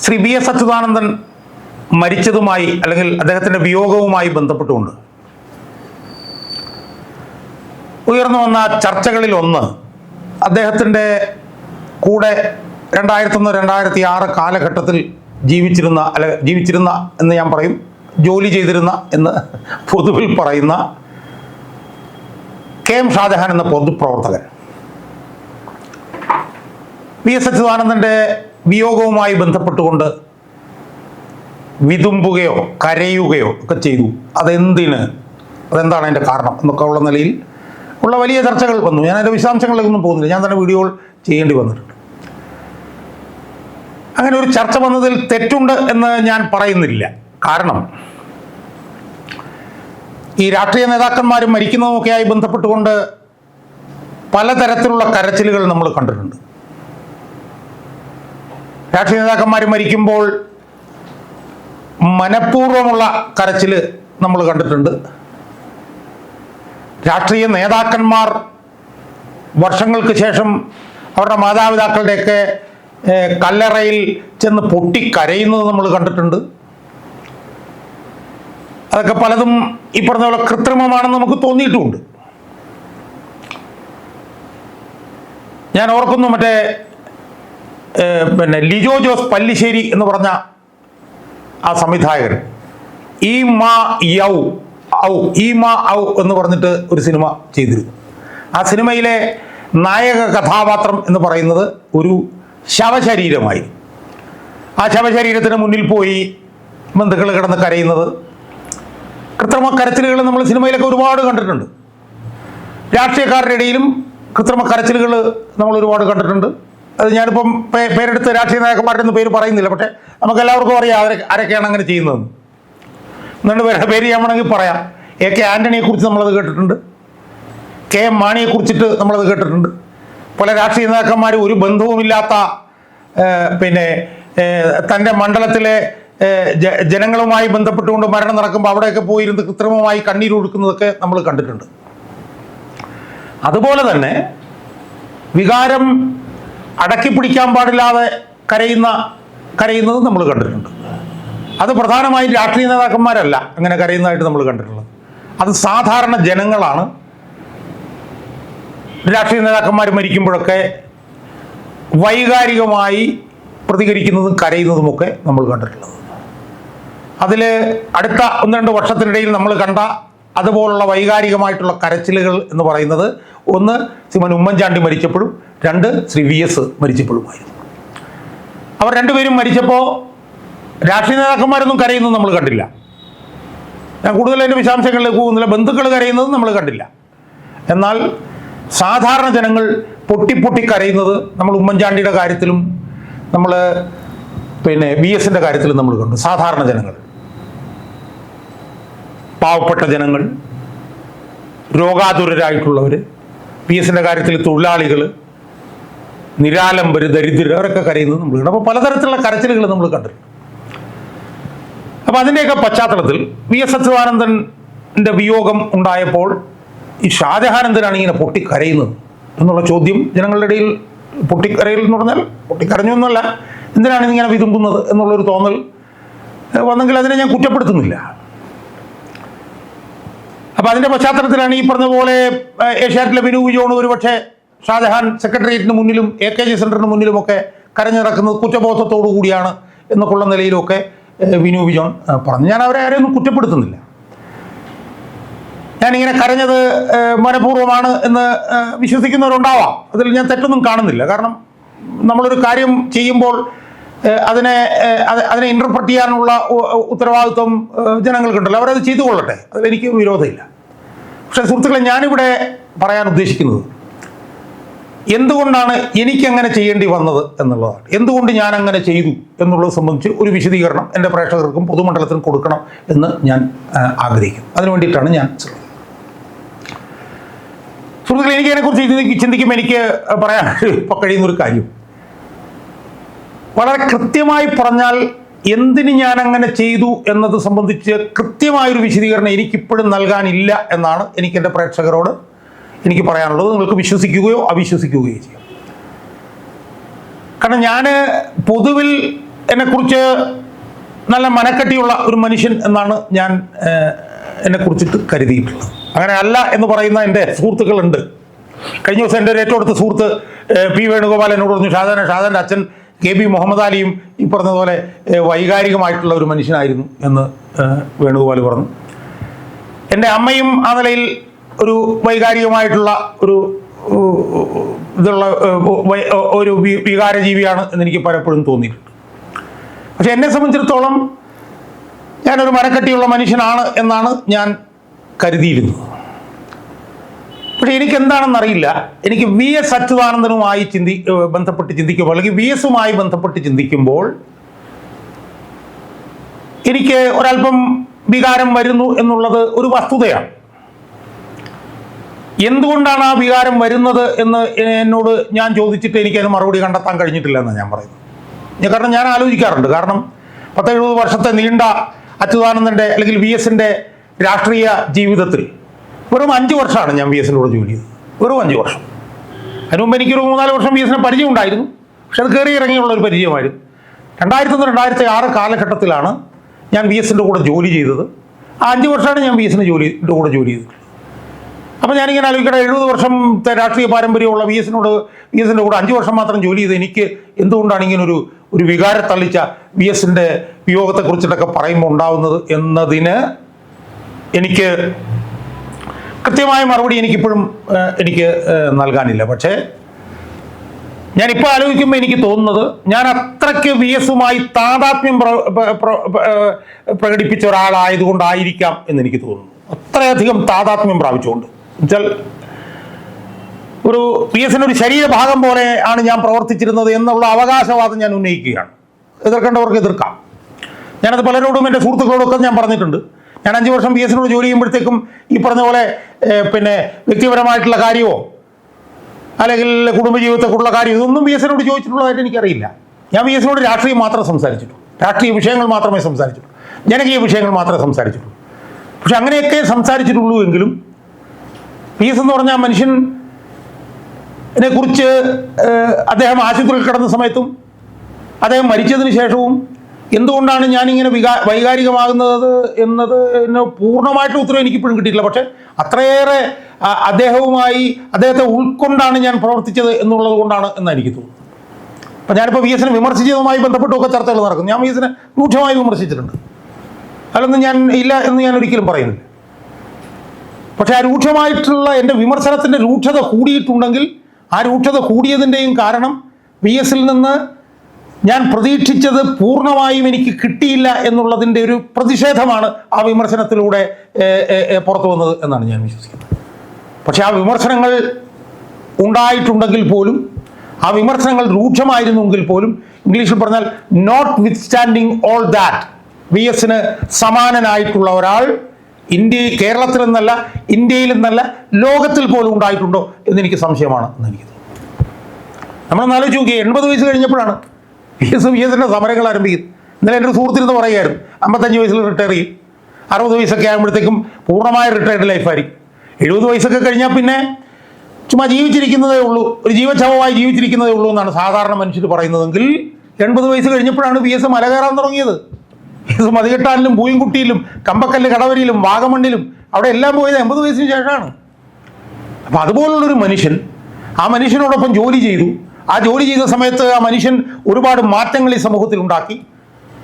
Shri B S Achuthanandan മരിച്ചതുമായി അല്ലെങ്കിൽ അദ്ദേഹത്തിന്റെ വിയോഗവുമായി ബന്ധപ്പെട്ടുകൊണ്ട് ഉയർന്നു വന്ന ചർച്ചകളിൽ ഒന്ന് അദ്ദേഹത്തിന്റെ കൂടെ രണ്ടായിരത്തി ഒന്ന് രണ്ടായിരത്തി ആറ് കാലഘട്ടത്തിൽ ജീവിച്ചിരുന്ന അല്ല ജീവിച്ചിരുന്ന എന്ന് ഞാൻ പറയും ജോലി ചെയ്തിരുന്ന എന്ന് പൊതുവിൽ പറയുന്ന കെ എം ഷാജഹാൻ എന്ന പൊതുപ്രവർത്തകൻ. വി എസ് അച്യുതാനന്ദന്റെ വിയോഗവുമായി ബന്ധപ്പെട്ടുകൊണ്ട് വിതുമ്പുകയോ കരയുകയോ ഒക്കെ ചെയ്തു. അതെന്തിന്? അതെന്താണ് അതിന്റെ കാരണം എന്നൊക്കെ ഉള്ള നിലയിൽ ഉള്ള വലിയ ചർച്ചകൾ വന്നു. ഞാൻ അതിന്റെ വിശദാംശങ്ങളിലേക്കൊന്നും പോകുന്നില്ല. ഞാൻ തന്നെ വീഡിയോകൾ ചെയ്യേണ്ടി വന്നിട്ടുണ്ട്. അങ്ങനെ ഒരു ചർച്ച വന്നതിൽ തെറ്റുണ്ട് എന്ന് ഞാൻ പറയുന്നില്ല. കാരണം ഈ രാഷ്ട്രീയ നേതാക്കന്മാരും മരിക്കുന്നതുമൊക്കെയായി ബന്ധപ്പെട്ടുകൊണ്ട് പലതരത്തിലുള്ള കരച്ചിലുകൾ നമ്മൾ കണ്ടിട്ടുണ്ട്. രാഷ്ട്രീയ നേതാക്കന്മാർ മരിക്കുമ്പോൾ മനഃപൂർവമുള്ള കരച്ചിൽ നമ്മൾ കണ്ടിട്ടുണ്ട്. രാഷ്ട്രീയ നേതാക്കന്മാർ വർഷങ്ങൾക്ക് ശേഷം അവരുടെ മാതാപിതാക്കളുടെയൊക്കെ കല്ലറയിൽ ചെന്ന് പൊട്ടിക്കരയുന്നത് നമ്മൾ കണ്ടിട്ടുണ്ട്. അതൊക്കെ പലതും ഈ പറഞ്ഞ പോലെ കൃത്രിമമാണെന്ന് നമുക്ക് തോന്നിയിട്ടുമുണ്ട്. ഞാൻ ഓർക്കുന്നു മറ്റേ പിന്നെ ലിജോ ജോസ് പല്ലിശ്ശേരി എന്ന് പറഞ്ഞ ആ സംവിധായകൻ. ഈ മാ യൗ ഔ ഈ മാ ഔ എന്ന് പറഞ്ഞിട്ട് ഒരു സിനിമ ചെയ്തിരുന്നു. ആ സിനിമയിലെ നായക കഥാപാത്രം എന്ന് പറയുന്നത് ഒരു ശവശരീരമായി. ആ ശവശരീരത്തിന് മുന്നിൽ പോയി ബന്ധുക്കൾ കിടന്ന് കരയുന്നത്. കൃത്രിമ കരച്ചിലുകൾ നമ്മൾ സിനിമയിലൊക്കെ ഒരുപാട് കണ്ടിട്ടുണ്ട്. രാഷ്ട്രീയക്കാരുടെ ഇടയിലും കൃത്രിമ കരച്ചിലുകൾ നമ്മൾ ഒരുപാട് കണ്ടിട്ടുണ്ട്. അത് ഞാനിപ്പം പേരെടുത്ത് രാഷ്ട്രീയ നേതാക്കന്മാരുടെ പേര് പറയുന്നില്ല. പക്ഷേ നമുക്ക് എല്ലാവർക്കും അറിയാം അവരെ ആരൊക്കെയാണ് അങ്ങനെ ചെയ്യുന്നത്. എന്നിട്ട് പേര് പേര് ഞാൻ വേണമെങ്കിൽ പറയാം. എ കെ ആന്റണിയെക്കുറിച്ച് നമ്മളത് കേട്ടിട്ടുണ്ട്. കെ എം മാണിയെ കുറിച്ചിട്ട് നമ്മളത് കേട്ടിട്ടുണ്ട്. പല രാഷ്ട്രീയ നേതാക്കന്മാർ ഒരു ബന്ധവുമില്ലാത്ത പിന്നെ തന്റെ മണ്ഡലത്തിലെ ജനങ്ങളുമായി ബന്ധപ്പെട്ടുകൊണ്ട് മരണം നടക്കുമ്പോൾ അവിടെയൊക്കെ പോയിരുന്ന് കൃത്രിമമായി കണ്ണീരൊഴുക്കുന്നതൊക്കെ നമ്മൾ കണ്ടിട്ടുണ്ട്. അതുപോലെ തന്നെ വികാരം അടക്കി പിടിക്കാൻ പാടില്ലാതെ കരയുന്ന കരയുന്നത് നമ്മൾ കണ്ടിട്ടുണ്ട്. അത് പ്രധാനമായും രാഷ്ട്രീയ നേതാക്കന്മാരല്ല അങ്ങനെ കരയുന്നതായിട്ട് നമ്മൾ കണ്ടിട്ടുള്ളത്. അത് സാധാരണ ജനങ്ങളാണ്. രാഷ്ട്രീയ നേതാക്കന്മാർ മരിക്കുമ്പോഴൊക്കെ വൈകാരികമായി പ്രതികരിക്കുന്നതും കരയുന്നതുമൊക്കെ നമ്മൾ കണ്ടിട്ടുള്ളത്. അതിൽ അടുത്ത ഒന്ന് രണ്ട് വർഷത്തിനിടയിൽ നമ്മൾ കണ്ട അതുപോലുള്ള വൈകാരികമായിട്ടുള്ള കരച്ചിലുകൾ എന്ന് പറയുന്നത് ഒന്ന് ശ്രീമാൻ ഉമ്മൻചാണ്ടി മരിച്ചപ്പോഴും. രണ്ട് ശ്രീ വി എസ് മരിച്ചപ്പോഴുമായിരുന്നു. അവർ രണ്ടുപേരും മരിച്ചപ്പോൾ രാഷ്ട്രീയ നേതാക്കന്മാരൊന്നും കരയുന്നത് നമ്മൾ കണ്ടില്ല. ഞാൻ കൂടുതൽ അതിന്റെ വിശദാംശങ്ങളിലേക്ക് പോകുന്നില്ല ബന്ധുക്കൾ കരയുന്നത് നമ്മൾ കണ്ടില്ല. എന്നാൽ സാധാരണ ജനങ്ങൾ പൊട്ടി പൊട്ടി കരയുന്നത് നമ്മൾ ഉമ്മൻചാണ്ടിയുടെ കാര്യത്തിലും നമ്മൾ പിന്നെ വി എസിന്റെ കാര്യത്തിലും നമ്മൾ കണ്ടു. സാധാരണ ജനങ്ങൾ. പാവപ്പെട്ട ജനങ്ങൾ രോഗാതുരരായിട്ടുള്ളവർ പി എസിന്റെ കാര്യത്തിൽ തൊഴിലാളികൾ നിരാലംബര് ദരിദ്രർ അവരൊക്കെ കരയുന്നത് നമ്മൾ കണ്ടു. അപ്പോൾ പലതരത്തിലുള്ള കരച്ചിലുകൾ നമ്മൾ കണ്ടിട്ടുണ്ട്. അപ്പോൾ അതിന്റെയൊക്കെ പശ്ചാത്തലത്തിൽ വി എസ് അച്യുതാനന്ദന്റെ വിയോഗം ഉണ്ടായപ്പോൾ ഈ ഷാജഹാൻ എന്തിനാണ് ഇങ്ങനെ പൊട്ടിക്കരയുന്നത് എന്നുള്ള ചോദ്യം ജനങ്ങളുടെ ഇടയിൽ പൊട്ടിക്കരയിൽ എന്ന് പറഞ്ഞാൽ പൊട്ടിക്കരഞ്ഞു എന്നല്ല. എന്തിനാണ് ഇങ്ങനെ വിതുമ്പുന്നത് എന്നുള്ളൊരു തോന്നൽ വന്നെങ്കിൽ അതിനെ ഞാൻ കുറ്റപ്പെടുത്തുന്നില്ല. അപ്പോൾ അതിന്റെ പശ്ചാത്തലത്തിലാണ് ഈ പറഞ്ഞ പോലെ ഏഷ്യാറ്റിലെ വിനു വിജോണ് ഒരുപക്ഷെ ഷാജഹാൻ സെക്രട്ടേറിയറ്റിന് മുന്നിലും എ കെ ജി സെന്ററിന് മുന്നിലുമൊക്കെ കരഞ്ഞിറക്കുന്നത് കുറ്റബോധത്തോടു കൂടിയാണ് എന്നൊക്കെയുള്ള നിലയിലൊക്കെ വിനു വിജോൺ പറഞ്ഞു. ഞാൻ അവരെ ആരെയൊന്നും കുറ്റപ്പെടുത്തുന്നില്ല. ഞാനിങ്ങനെ കരഞ്ഞത് മനഃപൂർവമാണ് എന്ന് വിശ്വസിക്കുന്നവരുണ്ടാവാം. അതിൽ ഞാൻ തെറ്റൊന്നും കാണുന്നില്ല. കാരണം നമ്മളൊരു കാര്യം ചെയ്യുമ്പോൾ അതിനെ അതിനെ ഇന്റർപ്രറ്റ് ചെയ്യാനുള്ള ഉത്തരവാദിത്വം ജനങ്ങൾക്കുണ്ടല്ലോ. അവരത് ചെയ്തു കൊള്ളട്ടെ. അതിലെനിക്ക് വിരോധമില്ല. പക്ഷെ സുഹൃത്തുക്കളെ ഞാനിവിടെ പറയാൻ ഉദ്ദേശിക്കുന്നത് എന്തുകൊണ്ടാണ് എനിക്കങ്ങനെ ചെയ്യേണ്ടി വന്നത് എന്നുള്ളതാണ്. എന്തുകൊണ്ട് ഞാൻ അങ്ങനെ ചെയ്തു എന്നുള്ളത് സംബന്ധിച്ച് ഒരു വിശദീകരണം എന്റെ പ്രേക്ഷകർക്കും പൊതുമണ്ഡലത്തിനും കൊടുക്കണം എന്ന് ഞാൻ ആഗ്രഹിക്കുന്നു. അതിനു വേണ്ടിയിട്ടാണ് ഞാൻ ശ്രമിക്കുന്നത്. സുഹൃത്തുക്കളെ എനിക്കതിനെക്കുറിച്ച് ചിന്തി- ചിന്തിക്കുമ്പോൾ എനിക്ക് പറയാൻ ഇപ്പോൾ കഴിയുന്നൊരു കാര്യം. വളരെ കൃത്യമായി പറഞ്ഞാൽ എന്തിന് ഞാൻ അങ്ങനെ ചെയ്തു എന്നത് സംബന്ധിച്ച് കൃത്യമായൊരു വിശദീകരണം എനിക്കിപ്പോഴും നൽകാനില്ല എന്നാണ് എനിക്ക് എന്റെ പ്രേക്ഷകരോട് എനിക്ക് പറയാനുള്ളത്. നിങ്ങൾക്ക് വിശ്വസിക്കുകയോ അവിശ്വസിക്കുകയോ ചെയ്യാം. കാരണം ഞാൻ പൊതുവിൽ എന്നെക്കുറിച്ച് നല്ല മനക്കെട്ടിയുള്ള ഒരു മനുഷ്യൻ എന്നാണ് ഞാൻ എന്നെക്കുറിച്ചിട്ട് കരുതിയിട്ടുള്ളത്. അങ്ങനെ അല്ല എന്ന് പറയുന്ന എന്റെ സുഹൃത്തുക്കളുണ്ട്. കഴിഞ്ഞ ദിവസം എന്റെ ഏറ്റവും അടുത്ത സുഹൃത്ത് പി വേണുഗോപാൽ എന്നോട് പറഞ്ഞു ഷാജാന ഷാജാന്റെ അച്ഛൻ കെ പി മുഹമ്മദ് അലിയും ഈ പറഞ്ഞതുപോലെ വൈകാരികമായിട്ടുള്ള ഒരു മനുഷ്യനായിരുന്നു എന്ന് വേണുഗോപാൽ പറഞ്ഞു. എന്റെ അമ്മയും ആ നിലയിൽ ഒരു വൈകാരികമായിട്ടുള്ള ഒരു ഇതുള്ള ഒരു വികാരജീവിയാണ് എന്ന് എനിക്ക് പലപ്പോഴും തോന്നിയിട്ടുണ്ട്. പക്ഷെ എന്നെ സംബന്ധിച്ചിടത്തോളം ഞാനൊരു മരക്കട്ടിയുള്ള മനുഷ്യനാണ് എന്നാണ് ഞാൻ കരുതിയിരുന്നത്. പക്ഷെ എനിക്ക് എന്താണെന്നറിയില്ല എനിക്ക് വി എസ് അച്യുതാനന്ദനുമായി ചിന്തി ബന്ധപ്പെട്ട് ചിന്തിക്കുമ്പോൾ അല്ലെങ്കിൽ വി എസുമായി ബന്ധപ്പെട്ട് ചിന്തിക്കുമ്പോൾ എനിക്ക് ഒരല്പം വികാരം വരുന്നു എന്നുള്ളത് ഒരു വസ്തുതയാണ്. എന്തുകൊണ്ടാണ് ആ വികാരം വരുന്നത് എന്ന് എന്നോട് ഞാൻ ചോദിച്ചിട്ട് എനിക്ക് മറുപടി കണ്ടെത്താൻ കഴിഞ്ഞിട്ടില്ല എന്നാണ് ഞാൻ പറയുന്നത്. കാരണം ഞാൻ ആലോചിക്കാറുണ്ട്. കാരണം പത്തെഴുപത് വർഷത്തെ നീണ്ട അച്യുതാനന്ദന്റെ അല്ലെങ്കിൽ വി എസിന്റെ രാഷ്ട്രീയ ജീവിതത്തിൽ വെറും അഞ്ച് വർഷമാണ് ഞാൻ ബി എസിന്റെ കൂടെ ജോലി. ചെയ്തത് വെറും അഞ്ച് വർഷം. അതിന് മുമ്പ് എനിക്കൊരു മൂന്നാൽ വർഷം വി എസിനെ പരിചയം ഉണ്ടായിരുന്നു. പക്ഷെ അത് കയറി ഇറങ്ങിയുള്ള ഒരു പരിചയമായിരുന്നു. രണ്ടായിരത്തി ഒന്ന് രണ്ടായിരത്തി ആറ് കാലഘട്ടത്തിലാണ് ഞാൻ വി എസിന്റെ കൂടെ ജോലി ചെയ്തത്. ആ അഞ്ച് വർഷമാണ് ഞാൻ വി എസിന്റെ ജോലി കൂടെ ജോലി ചെയ്തത്. അപ്പോൾ ഞാനിങ്ങനെ ആലോചിക്കട്ടെ എഴുപത് വർഷത്തെ രാഷ്ട്രീയ പാരമ്പര്യമുള്ള വി എസിനോട് വി എസിന്റെ കൂടെ അഞ്ച് വർഷം മാത്രം ജോലി ചെയ്ത് എനിക്ക് എന്തുകൊണ്ടാണ് ഇങ്ങനെ ഒരു ഒരു വികാരത്തള്ളിച്ച തള്ളിച്ച വി എസിന്റെ വിയോഗത്തെക്കുറിച്ചിട്ടൊക്കെ പറയുമ്പോൾ ഉണ്ടാവുന്നത് എന്നതിന് എനിക്ക് കൃത്യമായ മറുപടി എനിക്കിപ്പോഴും എനിക്ക് നൽകാനില്ല. പക്ഷേ ഞാനിപ്പോൾ ആലോചിക്കുമ്പോൾ എനിക്ക് തോന്നുന്നത് ഞാൻ അത്രയ്ക്ക് വി എസുമായി താതാത്മ്യം പ്ര- പ്ര- പ്ര- പ്രകടിപ്പിച്ച ഒരാളായതുകൊണ്ടായിരിക്കാം എന്ന് എനിക്ക് തോന്നുന്നു. അത്രയധികം താതാത്മ്യം പ്രാപിച്ചുകൊണ്ട്. എന്നുവെച്ചാൽ ഒരു എസിന് ഒരു ശരീരഭാഗം പോലെ ആണ് ഞാൻ പ്രവർത്തിച്ചിരുന്നത് എന്നുള്ള അവകാശവാദം ഞാൻ ഉന്നയിക്കുകയാണ്. എതിർക്കേണ്ടവർക്ക് എതിർക്കാം. ഞാനത് പലരോടും എന്റെ സുഹൃത്തുക്കളോടൊക്കെ ഞാൻ പറഞ്ഞിട്ടുണ്ട്. ഞാൻ അഞ്ച് വർഷം പി എസിനോട് ജോലി ചെയ്യുമ്പോഴത്തേക്കും ഈ പറഞ്ഞ പോലെ പിന്നെ വ്യക്തിപരമായിട്ടുള്ള കാര്യമോ അല്ലെങ്കിൽ കുടുംബജീവിതത്തെക്കുള്ള കാര്യം ഇതൊന്നും ബി എസിനോട് ചോദിച്ചിട്ടുള്ളതായിട്ട് എനിക്കറിയില്ല. ഞാൻ ബി എസിനോട് രാഷ്ട്രീയം മാത്രമേ സംസാരിച്ചിട്ടുള്ളൂ. രാഷ്ട്രീയ വിഷയങ്ങൾ മാത്രമേ സംസാരിച്ചിട്ടുള്ളൂ. ജനകീയ വിഷയങ്ങൾ മാത്രമേ സംസാരിച്ചിട്ടുള്ളൂ. പക്ഷെ അങ്ങനെയൊക്കെ സംസാരിച്ചിട്ടുള്ളൂ എങ്കിലും പി എസ് എന്ന് പറഞ്ഞാൽ മനുഷ്യൻ കുറിച്ച് അദ്ദേഹം ആശുപത്രിയിൽ കിടന്ന സമയത്തും അദ്ദേഹം മരിച്ചതിന് ശേഷവും എന്തുകൊണ്ടാണ് ഞാനിങ്ങനെ വികാ വൈകാരികമാകുന്നത് എന്നത് എന്നെ പൂർണമായിട്ട് ഉത്തരം എനിക്കിപ്പോഴും കിട്ടിയിട്ടില്ല. പക്ഷേ അത്രയേറെ അദ്ദേഹവുമായി അദ്ദേഹത്തെ ഉൾക്കൊണ്ടാണ് ഞാൻ പ്രവർത്തിച്ചത് എന്നുള്ളത് കൊണ്ടാണ് എന്ന് എനിക്ക് തോന്നുന്നത്. അപ്പം ഞാനിപ്പോൾ വി എസിനെ വിമർശിച്ചതുമായി ബന്ധപ്പെട്ടൊക്കെ ചർച്ചകൾ നടക്കും ഞാൻ വി എസിനെ രൂക്ഷമായി വിമർശിച്ചിട്ടുണ്ട്. അതിലൊന്നും ഞാൻ ഇല്ല എന്ന് ഞാൻ ഒരിക്കലും പറയുന്നില്ല. പക്ഷേ ആ രൂക്ഷമായിട്ടുള്ള എന്റെ വിമർശനത്തിന്റെ രൂക്ഷത കൂടിയിട്ടുണ്ടെങ്കിൽ ആ രൂക്ഷത കൂടിയതിന്റെയും കാരണം വി എസിൽ നിന്ന് ഞാൻ പ്രതീക്ഷിച്ചത് പൂർണമായും എനിക്ക് കിട്ടിയില്ല എന്നുള്ളതിന്റെ ഒരു പ്രതിഷേധമാണ് ആ വിമർശനത്തിലൂടെ പുറത്തു വന്നത് എന്നാണ് ഞാൻ വിശ്വസിക്കുന്നത്. പക്ഷെ ആ വിമർശനങ്ങൾ ഉണ്ടായിട്ടുണ്ടെങ്കിൽ പോലും ആ വിമർശനങ്ങൾ രൂക്ഷമായിരുന്നുവെങ്കിൽ പോലും ഇംഗ്ലീഷിൽ പറഞ്ഞാൽ notwithstanding all that V എസിന് സമാനനായിട്ടുള്ള ഒരാൾ ഇന്ത്യ കേരളത്തിൽ നിന്നല്ല ഇന്ത്യയിൽ നിന്നല്ല ലോകത്തിൽ പോലും ഉണ്ടായിട്ടുണ്ടോ എന്നെനിക്ക് സംശയമാണ് എന്ന് എനിക്ക് തോന്നുന്നു. നമ്മളൊന്ന് ആലോചിച്ച് നോക്കി എൺപത് വയസ്സ് കഴിഞ്ഞപ്പോഴാണ് വി എസ് പി എസിന്റെ സമരങ്ങൾ ആരംഭിക്കും. ഇന്നലെ എന്റെ ഒരു സുഹൃത്തിരുന്ന് പറയുമായിരുന്നു അമ്പത്തഞ്ച് വയസ്സിൽ റിട്ടയർ ചെയ്യും. അറുപത് വയസ്സൊക്കെ ആകുമ്പോഴത്തേക്കും പൂർണമായ റിട്ടയർഡ് ലൈഫായിരിക്കും എഴുപത് വയസ്സൊക്കെ കഴിഞ്ഞാൽ പിന്നെ ചുമ്മാ ജീവിച്ചിരിക്കുന്നതേ ഉള്ളൂ. ഒരു ജീവച്ഛവമായി ജീവിച്ചിരിക്കുന്നതേ ഉള്ളൂ എന്നാണ് സാധാരണ മനുഷ്യർ പറയുന്നതെങ്കിൽ എൺപത് വയസ്സ് കഴിഞ്ഞപ്പോഴാണ് വി എസ് മല കയറാൻ തുടങ്ങിയത്. പി എസ് പൂയംകുട്ടിയിലും കമ്പക്കല്ല് കടവരിയിലും വാഗമണ്ണിലും അവിടെ എല്ലാം പോയത് എൺപത് വയസ്സിന് ശേഷമാണ്. അപ്പം അതുപോലുള്ളൊരു മനുഷ്യൻ ആ മനുഷ്യനോടൊപ്പം ജോലി ചെയ്തു. ആ ജോലി ചെയ്ത സമയത്ത് ആ മനുഷ്യൻ ഒരുപാട് മാറ്റങ്ങൾ ഈ സമൂഹത്തിൽ ഉണ്ടാക്കി.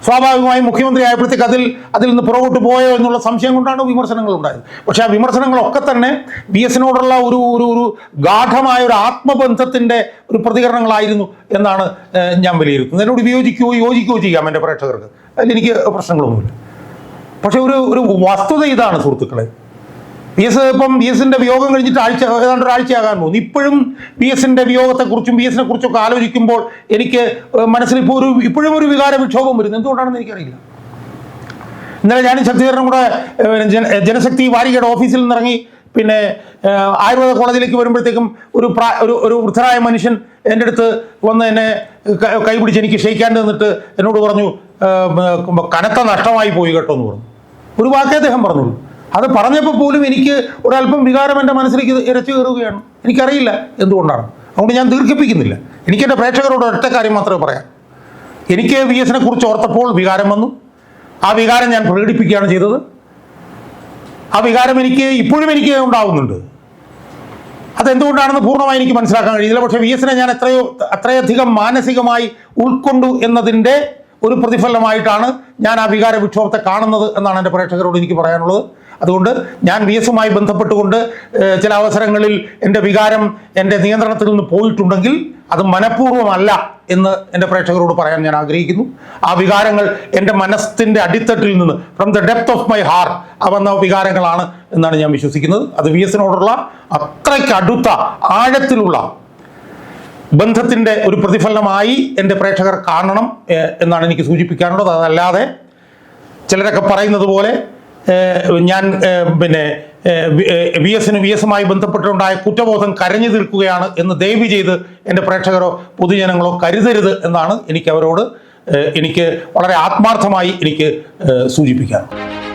സ്വാഭാവികമായും മുഖ്യമന്ത്രി ആയപ്പോഴത്തേക്ക് അതിൽ അതിൽ നിന്ന് പുറകോട്ട് പോയോ എന്നുള്ള സംശയം കൊണ്ടാണ് വിമർശനങ്ങൾ ഉണ്ടായത്. പക്ഷെ ആ വിമർശനങ്ങളൊക്കെ തന്നെ ബി എസിനോടുള്ള ഒരു ഒരു ഒരു ഗാഠമായ ഒരു ആത്മബന്ധത്തിന്റെ ഒരു പ്രതികരണങ്ങളായിരുന്നു എന്നാണ് ഞാൻ വിലയിരുത്തുന്നത്. എന്നോട് വിയോജിക്കുകയോ യോജിക്കുകയോ ചെയ്യാം എന്റെ പ്രേക്ഷകർക്ക്. അതിലെനിക്ക് പ്രശ്നങ്ങളൊന്നുമില്ല. പക്ഷെ ഒരു ഒരു വസ്തുത ഇതാണ് സുഹൃത്തുക്കളെ. പി എസ് ഇപ്പം പി എസിന്റെ വിയോഗം കഴിഞ്ഞിട്ട് ആഴ്ച ഏതാണ്ട് ഒരാഴ്ചയാകാൻ പോകുന്നു. ഇപ്പോഴും പി എസിന്റെ വിയോഗത്തെക്കുറിച്ചും പി എസിനെ കുറിച്ചൊക്കെ ആലോചിക്കുമ്പോൾ എനിക്ക് മനസ്സിൽ ഇപ്പോൾ ഒരു ഇപ്പോഴും ഒരു വികാര വിക്ഷോഭം വരുന്നു. എന്തുകൊണ്ടാണെന്ന് എനിക്കറിയില്ല. ഇന്നലെ ഞാനും ശക്തിധരനും കൂടെ ജനശക്തി വാരികയുടെ ഓഫീസിൽ നിന്നിറങ്ങി പിന്നെ ആയുർവേദ കോളേജിലേക്ക് വരുമ്പോഴത്തേക്കും ഒരു പ്രാ ഒരു ഒരു വൃദ്ധരായ മനുഷ്യൻ എന്റെ അടുത്ത് വന്ന് എന്നെ കൈപിടിച്ച് എനിക്ക് ക്ഷയിക്കാണ്ട് നിന്നിട്ട് എന്നോട് പറഞ്ഞു കനത്ത നഷ്ടമായി പോയി കേട്ടോ എന്ന് പറഞ്ഞു. ഒരു വാക്കേ അദ്ദേഹം പറഞ്ഞുള്ളൂ. അത് പറഞ്ഞപ്പോൾ പോലും എനിക്ക് ഒരല്പം വികാരം എന്റെ മനസ്സിലേക്ക് ഇരച്ചു കയറുകയാണ്. എനിക്കറിയില്ല എന്തുകൊണ്ടാണ്. അതുകൊണ്ട് ഞാൻ ദീർഘിപ്പിക്കുന്നില്ല. എനിക്ക് എന്റെ പ്രേക്ഷകരോട് ഒറ്റ കാര്യം മാത്രമേ പറയാം. എനിക്ക് വി എസിനെ കുറിച്ച് ഓർത്തപ്പോൾ വികാരം വന്നു. ആ വികാരം ഞാൻ പ്രകടിപ്പിക്കുകയാണ് ചെയ്തത്. ആ വികാരം എനിക്ക് ഇപ്പോഴും എനിക്ക് ഉണ്ടാവുന്നുണ്ട്. അതെന്തുകൊണ്ടാണെന്ന് പൂർണമായി എനിക്ക് മനസ്സിലാക്കാൻ കഴിയില്ല പക്ഷേ വി എസിനെ ഞാൻ എത്രയോ അത്രയധികം മാനസികമായി ഉൾക്കൊണ്ടു എന്നതിന്റെ ഒരു പ്രതിഫലമായിട്ടാണ് ഞാൻ ആ വികാര വിക്ഷോഭത്തെ കാണുന്നത് എന്നാണ് എന്റെ പ്രേക്ഷകരോട് എനിക്ക് പറയാനുള്ളത്. അതുകൊണ്ട് ഞാൻ വി എസുമായി ബന്ധപ്പെട്ടുകൊണ്ട് ചില അവസരങ്ങളിൽ എന്റെ വികാരം എന്റെ നിയന്ത്രണത്തിൽ നിന്ന് പോയിട്ടുണ്ടെങ്കിൽ അത് മനഃപൂർവമല്ല എന്ന് എന്റെ പ്രേക്ഷകരോട് പറയാൻ ഞാൻ ആഗ്രഹിക്കുന്നു. ആ വികാരങ്ങൾ എന്റെ മനസ്സിന്റെ അടിത്തട്ടിൽ നിന്ന് from the depth of my heart ആ വന്ന വികാരങ്ങളാണ് എന്നാണ് ഞാൻ വിശ്വസിക്കുന്നത്. അത് വി എസിനോടുള്ള അത്രയ്ക്ക് അടുത്ത ആഴത്തിലുള്ള ബന്ധത്തിന്റെ ഒരു പ്രതിഫലനമായി എന്റെ പ്രേക്ഷകർ കാണണം എന്നാണ് എനിക്ക് സൂചിപ്പിക്കാനുള്ളത്. അതല്ലാതെ ചിലരൊക്കെ പറയുന്നത് പോലെ ഞാൻ പിന്നെ വി എസിന് വി എസുമായി ബന്ധപ്പെട്ടുണ്ടായ കുറ്റബോധം കരഞ്ഞു തീർക്കുകയാണ് എന്ന് ദയവ് ചെയ്ത് എന്റെ പ്രേക്ഷകരോ പൊതുജനങ്ങളോ കരുതരുത് എന്നാണ് എനിക്ക് അവരോട് എനിക്ക് വളരെ ആത്മാർത്ഥമായി എനിക്ക് ഏഹ്, സൂചിപ്പിക്കാനുള്ളത്